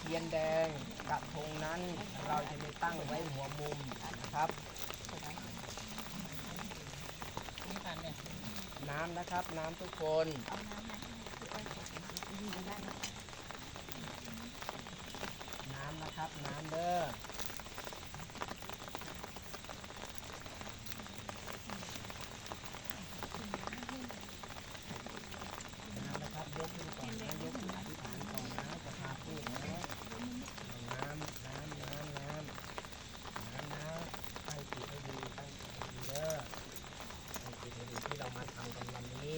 เทียนแดงกระทงนั้น เราจะไปตั้งไว้หัวมุมนะครับ น้ำนะครับน้ำทุกคนน้ำนะครับน้ำเด้อน้ำนะครับ ยกขึ้นก่อนนะยกขึ้นอธิษฐานก่อนนะจะพาพูดนะน้ำน้ำน้ำน้ำน้ำนะตั้งจิตให้ดีตั้งจิตให้ดีเด้อตั้งจิตให้ดีที่เรามาทำกันวันนี้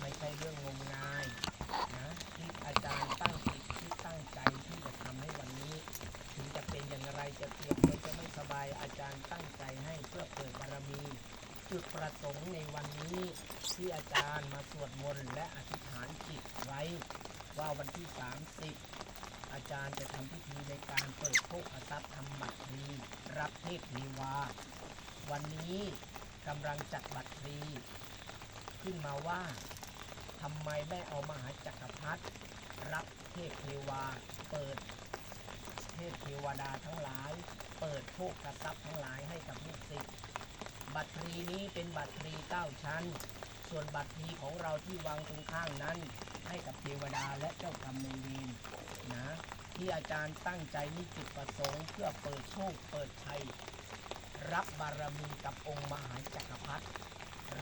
ไม่ใช่เรื่องงมงายนะที่อาจารย์ตั้งจิตที่ตั้งใจที่จะทำให้วันนี้ ถึงจะเป็นอย่างไรจะเปลี่ยนมันจะไม่สบายอาจารย์ตั้งใจให้เพื่อเปิดบารมี จุด ประสงค์ในวันนี้ที่อาจารย์มาสวดมนต์และอธิษฐานจิตไว้ ว่าวันที่ 30 อาจารย์จะทำพิธีในการเปิดโภคทรัพย์ทำบัตรีรับเทพเทวา วันนี้กำลังจัดบัตรีขึ้นมาว่าทำไมไม่เอามหาจักรพรรดิรับเทพเทวา เปิด เทพเทวดาทั้งหลาย เปิดโภคทรัพย์ทั้งหลายให้กับลูกศิษย์ บัตรพลีนี้เป็นบัตรพลีเก้าชั้น ส่วนบัตรพลีของเราที่วางตรงข้างนั้น ให้กับเทวดาและเจ้ากรรมนายเวรนะที่อาจารย์ตั้งใจมีจุดประสงค์เพื่อเปิดโชคเปิดชัยรับบารมีกับองค์มหาจักรพรรดิ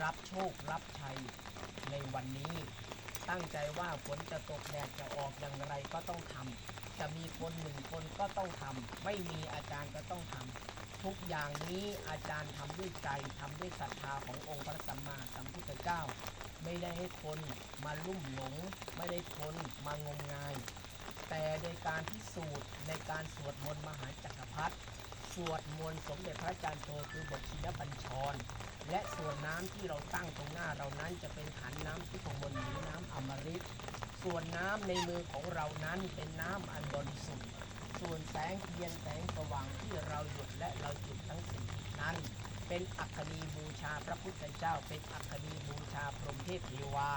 รับโชครับชัยในวันนี้ ตั้งใจว่าฝนจะตกแดดจะออกอย่างไรก็ต้องทำจะมีคนหนึ่งคนก็ต้องทำไม่มีอาจารย์ก็ต้องทำ ทุกอย่างนี้อาจารย์ทำด้วยใจทำด้วยศรัทธาขององค์พระสัมมาสัมพุทธเจ้า ไม่ได้ให้คนมาลุ่มหลง ไม่ได้คนมางมงาย แต่ในการพิสูจน์ในการสวดมนต์มหาจักรพรรดิสวดมนต์สมเด็จพระอาจารย์โตคือบทชินบัญชร และส่วนน้ำที่เราตั้งตรงหน้าเรานั้นจะเป็นขันน้ำที่ของบนหรือน้ำอมฤตส่วนน้ำในมือของเรานั้นเป็นน้ำอันบริสุทธิ์ส่วนแสง ยนแสงสว่างที่เราหยุดและเราหยุดทั้งสี่นั้น เป็นอัคนีบูชาพระพุทธเจ้า เป็นอัคนีบูชาพรหมเทพเทวา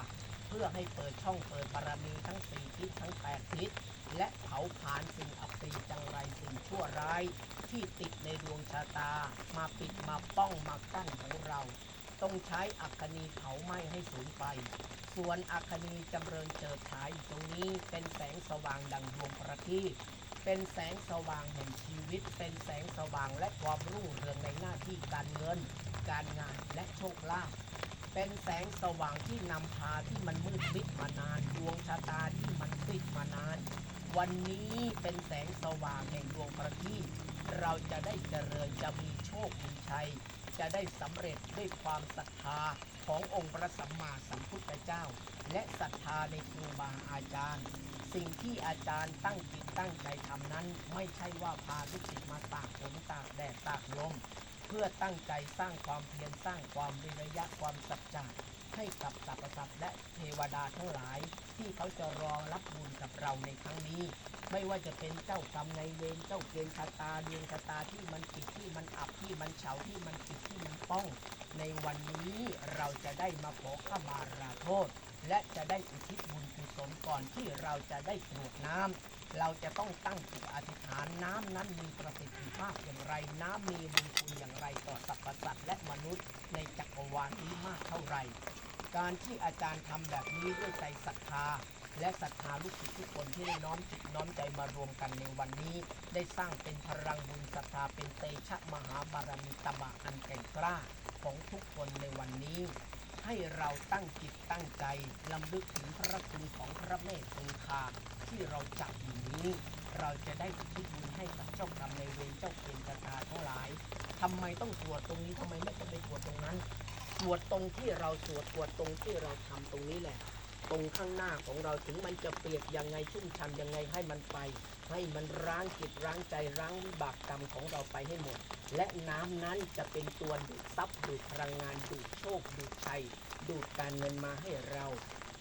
เพื่อให้เปิดช่องเปิดบารมีทั้งสี่ทิศทั้งแปดทิศและเผาผลาญสิ่งอัปรีจังไรสิ่งชั่วร้าย ที่ติดในดวงชะตา มาปิดมาป้องมากั้นของเรา ต้องใช้อัคนีเผาไหม้ให้สูญไป ส่วนอัคนีจำเริญเจิดฉายอยู่ตรงนี้เป็นแสงสว่างดังดวงประทีป เป็นแสงสว่างแห่งชีวิต เป็นแสงสว่างและความรุ่งเรืองในหน้าที่การเงิน การงานและโชคลาภเป็นแสงสว่างที่นำพาที่มันมืดมิดมานานดวงชะตาที่มันปิดมานาน วันนี้เป็นแสงสว่างแห่งดวงประทีปเราจะได้เจริญจะมีโชคมีชัย จะได้สำเร็จด้วยความศรัทธาขององค์พระสัมมาสัมพุทธเจ้า และศรัทธาในครูบาอาจารย์ สิ่งที่อาจารย์ตั้งจิตตั้งใจทำนั้น ไม่ใช่ว่าพาลูกศิษย์มาตากฝนตากแดดตากลม เพื่อตั้งใจสร้างความเพียรสร้างความวิริยะความสัจจะให้กับสรรพสัตว์และเทวดาทั้งหลาย ที่เขาจะรอรับบุญกับเราในครั้งนี้ ไม่ว่าจะเป็นเจ้ากรรมในเวรเจ้าเกณฑ์ชะตาดวงชะตาที่มันปิดที่มันอับที่มันเฉาที่มันปิดที่มันป้อง ในวันนี้เราจะได้มาขอขมาราโทษ และจะได้อุทิศบุญกุศลก่อนที่เราจะได้กรวดน้ำเราจะต้องตั้งจิตอธิษฐานน้ำนั้นมีประสิทธิภาพอย่างไร น้ำมีบุญคุณอย่างไรต่อสรรพสัตว์และมนุษย์ในจักรวาลนี้มากเท่าไหร่ การที่อาจารย์ทำแบบนี้ด้วยใจศรัทธาและศรัทธาลูกศิษย์ทุกคนที่ได้น้อมจิตน้อมใจมารวมกันในวันนี้ ได้สร้างเป็นพลังบุญศรัทธาเป็นเตชะมหาบารมีตบะอันแก่งกล้าของทุกคนในวันนี้ ให้เราตั้งจิตตั้งใจลำลึกถึงพระคุณของพระเมตตงคาที่เราจับอยู่นี้ เราจะได้ทิศบุญให้กับเจ้ากรรมในายเวรเจ้าเกณฑ์ตาทั้งหลายทำไมต้องตรวจตรงนี้ทำไมไม่ต้องไปตรวจตรงนั้นตรวจตรงที่เราตรวจตรวจตรงที่เราทำตรงนี้แหละ ตรงข้างหน้าของเราถึงมันจะเปียกยังไงชุ่มชันยังไงให้มันไป ให้มันร้างจิตร้างใจร้างบากกรรมของเราไปให้หมด และน้ำนั้นจะเป็นตัวดูดซับดูดพลังงานดูดโชคดูดชัยดูดการเงินมาให้เรา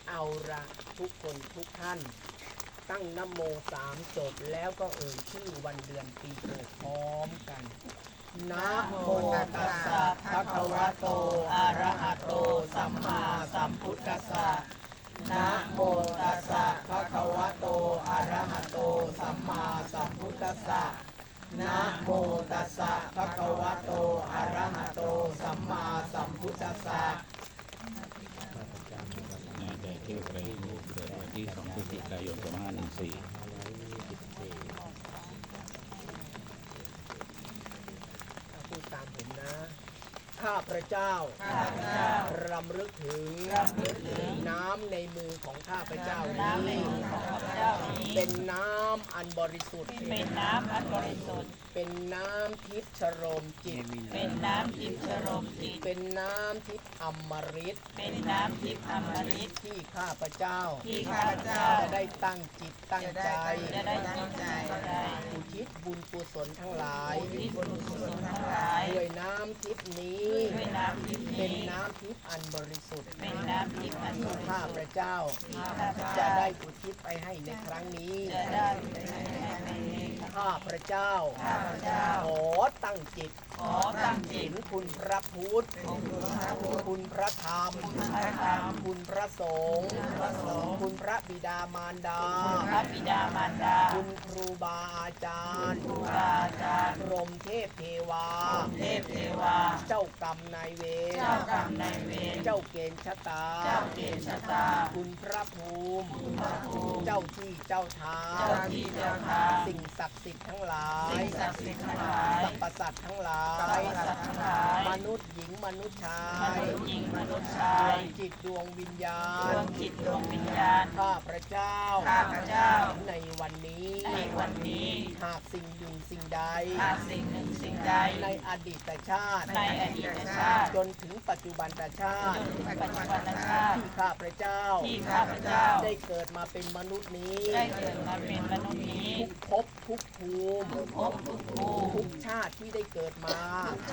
เอาละทุกคนทุกท่าน ตั้งนโมสามจบแล้วก็เอ่ยชื่อวันเดือนปีเกิดพร้อมกันนะโมตัสสะภะคะวะโต อะระหะโต สัมมาสัมพุทธัสสะนะโมตัสสะภะคะวะโต อะระหะโต สัมมา นะโมตัสสะภะคะวะโต อะระหะโต สัมมาสัมพุทธัสสะ นายแต่เที่ยวไกลเกิดวันที่2พฤศจิกายน2514 พูดตามผมนะ ข้าพระเจ้า รำลึกถึง น้ำในมือของข้าพระเจ้านี้ เป็นน้ำอันบริสุทธิ์ เป็นน้ำอันบริสุทธิ์ เป็นน้ำทิพย์ชโรมจิต เป็นน้ำทิพย์ชโรมจิต เป็นน้ำทิพย์อมฤต เป็นน้ำทิพย์อมฤตที่ข้าพระเจ้า ที่ข้าพเจ้าจะได้ตั้งจิตตั้งใจจะได้จิตใจใจอุทิศบุญกุศลทั้งหลายที่บุญกุศลทั้งหลายด้วยน้ำทิพย์นี้ด้วยน้ำทิพย์เป็นนี้น้ำทิพย์อันบริสุทธิ์เป็นน้ำทิพย์อันบที่ริข้าสุทธิ์พระเจ้าที่ข้าพจะเจ้าได้อุทิศไปให้ในครั้งนี้จะได้ไปให้ในนี้ข้าพระเจ้าข้าพเจ้า ขอตั้งจิต ขอตั้งจิเห็ตนคุณพระพุทธคุณพระธรรมพระธรรม คุณพระสงฆ์คุณพระบิดามารดา พระบิดามารดา คุณครูบาอาจารย์ครูบาอาจารย์พรหมเทพเทวา เทพเทวา เจ้ากรรมนายเวร เจ้ากรรมนายเวร เจ้าเกณฑ์ชะตา เจ้าเกณฑ์ชะตา คุณพระภูมิพระภูมิ เจ้าที่เจ้าทาเจ้างที่เจ้าทาง สิ่งศักดิ์สิทธิ์ทั้งหลาย สิ่งศักดิ์สิทธิ์ทั้งหลายสรรพสัตว์ทั้งหลาสรรยพสัตว์ทั้งหลายมนุษย์หญิงมนุษย์ชามยนุษย์หญิงมนุษย์ชาดวย งจิตดวงวิญญาดณ วงจิตดวงวิญญาณ ข้าพระเจ้า ข้าพเจ้า ในวันนี้ ในวันนี้หากสิ่งหนึ่งสิ่งใด หากสิ่งหนึ่งสิ่งใด ในอดีตชาติ ในอดีตชาติจนถึงปัจจุบันชาจตินถึงปัจจุบันชาติ ที่ข้าพระเจ้า ที่ข้าพเจ้า ได้เกิดมาเป็นมนุษย์นี้ ได้เกิดมาเป็นมนุษย์นี้ทุกภพทุกภูมิพบทุกภูทุมิกชาติที่ได้เกิดมา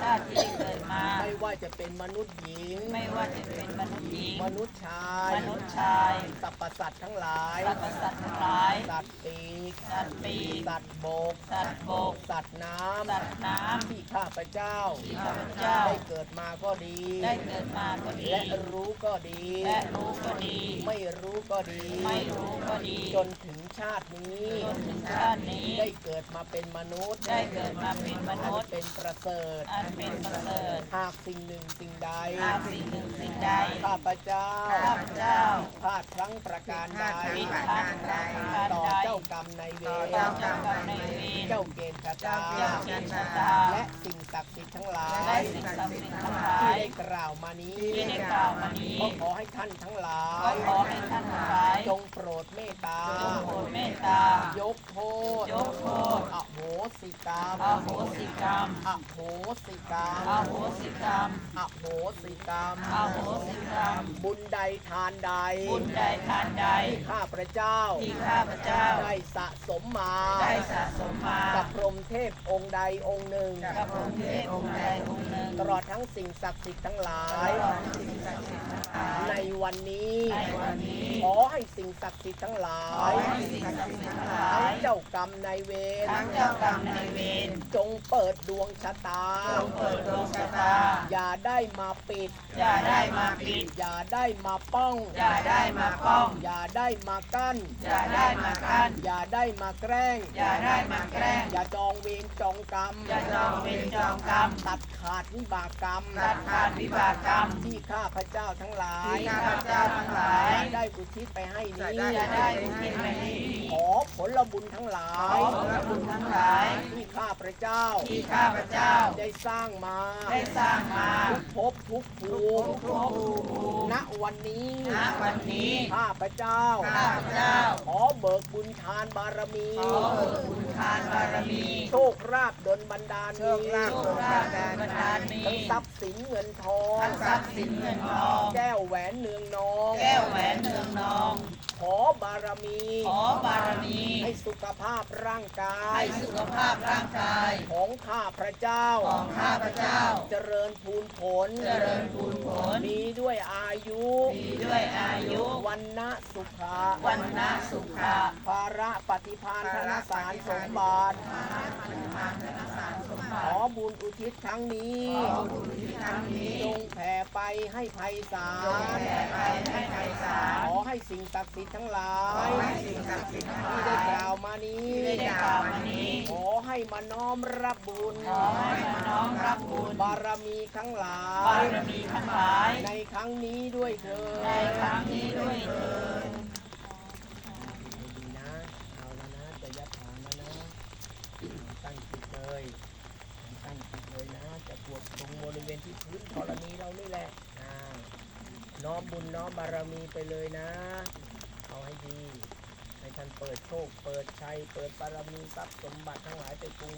ชาติที่ได้เกิดมา ไม่ว่าจะเป็นมนุษย์หญิง ไม่ว่าจะเป็นมนุษย์หญิง มนุษย์ชาย มนุษย์ชายสัพพสัตว์ทั้งหลายสรรพสัตว์ทั้งหลาย สัตว์ปีกสัตว์ปีกสัตว์บก สัตว์บก สัตว์น้สัตว์น้ำที่ข้าพเจ้าำที่ข้าพเจ้า ได้เกิดมาก็ดี ได้เกิดมาก็ดี และรู้ก็ดีและรู้ก็ดี ไม่รู้ก็ดี ไม่รู้ก็ดี จนถึงชาตินี้ จนถึงชาตินี้ ได้เกิดมาเป็นมนุษย์ ได้เกิดมาเป็นมนุษย์ เป็นประเสริฐ อันเป็นประเสริฐ หากสิ่งหนึ่งสิ่งใด หากสิ่งหนึ่งสิ่งใด ข้าพเจ้า ข้าพเจ้าพลาดพลั้งประการใดผิดพลาดประการต่อใดเจ้ากรรมนายเวรต่อเจ้ากรรมนายเวร เจ้าเกณฑ์ชะตาเจ้าเกณฑ์ชะตาและสิ่งศักดิ์สิทธิ์ทั้งหลาและยสิ่งศักดิ์สิทธิ์ทั้งหลาที่ยได้กล่าวมานี้ที่ได้กล่าวมานี้ก็ขอให้ท่านทั้งหลาก็ยขอให้ท่านทั้งหลายจงโปรดเมตตา จงโปรดเมตตา ยกโทษ ยกโทษ อโหสิกรรม อโหสิกรรม อโหสิกรรม อโหสิกรรม อโหสิกรรม อโหสิกรรม บุญใดทานใด บุญใดทานใด ข้าพระเจ้า ที่ข้าพเจ้า ได้สะสมมา ได้สะสมมา กับพรหมเทพองค์ใดองค์หนึ่ง กับองค์เทพองค์ใดองค์หนึ่ง ตลอดทั้งสิ่งศักดิ์สิทธิ์ทั้งหลาตยลอดสิ่งศักดิ์สิทธิ์ทั้งหลายในวันนี้ในวันนี้ ขอให้สิ่งศักดิ์สิทธิ์ทั้งหลาขอยให้สิ่งศักดิ์สิทธิ์ทั้งหลาทั้งยเจ้ากรรมนายเวร ทั้งเจ้ากรรมนายเวร จงเปิดดวงชะตา จงเปิดดวงชะตา อย่าได้มาปิด อย่าได้มาปิด อย่าได้มาป้อง อย่าได้มาป้อง อย่าได้มากั้น อย่าได้มากั้น อย่าได้มาแกล้ง อย่าได้มาแกล้ง อย่าจองเวรจองกรรม อย่าจองเวรจองกรรม ตัดขาดวิบากกรรม ตัดขาดวิบากกรรม ที่ข้าพระเจ้าทั้งหลาย ที่ข้าพเจ้าทั้งหลายได้อุทิศไปให้นี้อย่าได้อุทิศไปนี้ขอผลบุญทั้งหลาขอย ผลบุญทั้งหลาย ที่ข้าพระเจ้า ที่ข้าพเจ้าได้สร้างมาได้สร้างมาทุกภพทุกภูมิทุกภูมิณวันนี้ ณวันนี้ ข้าพระเจ้า ข้าพเจ้า ขอเบิกบุญ ทานบารมี ขอเบิกบุญทานบารมีโชคราบดลบันดาลมีโชคลาภบันดาลมีทั้งทรัพย์สินเงินทองทั้งทรัพย์สินเงินทอง แก้วแหวนเนืองนอง แก้วแหวนเนืองนองข อบารมี ขอบารมี ให้สุขภาพร่างกายให้สุขภาพร่างกาย ของข้าพระเจ้า ของข้าพเจ้า เจริญพูนผล เจริญพูนผล มีด้วยอายุ มีด้วยอายุ วันนะสุขะวันนะสุขะภาระปฏิพานธนสารสมบัติ ขอบุญอุทิศครั้งนี้ ขอบุญที่ครั้งนี้จงแผ่ไปให้ภัยสาจงลแผ่ไปให้ไพศาลขอให้สิ่งศักดิ์สิทธิ์ทั้งหลาขอยให้สิ่งศักดิ์สิทธิ์ทั้งหที่ลาได้ยกล่าวมานี้ที่ได้กล่าวมานี้ขอให้ให้มาน้อมรับบุญขอให้มาน้อมรับบุญ บารมีทั้งหลาบายรมีทั้งหลายในครั้งนี้ด้วยเถิดในครั้งนี้ด้วยเถิดดีนะ เอาแล้วนะ จะยัดฐานแล้วนะ ตั้งจิตเลย ตั้งจิตเลยนะ จะปวดตรงบริเวณที่พื้นธรณีเรานี่แหละอ่าน้อมบุญน้อมบารมีไปเลยนะ เอาให้ดีให้ท่านเปิดโชค เปิดชัย เปิดบารมีทรัพย์สมบัติทั้งหลายไปปรุง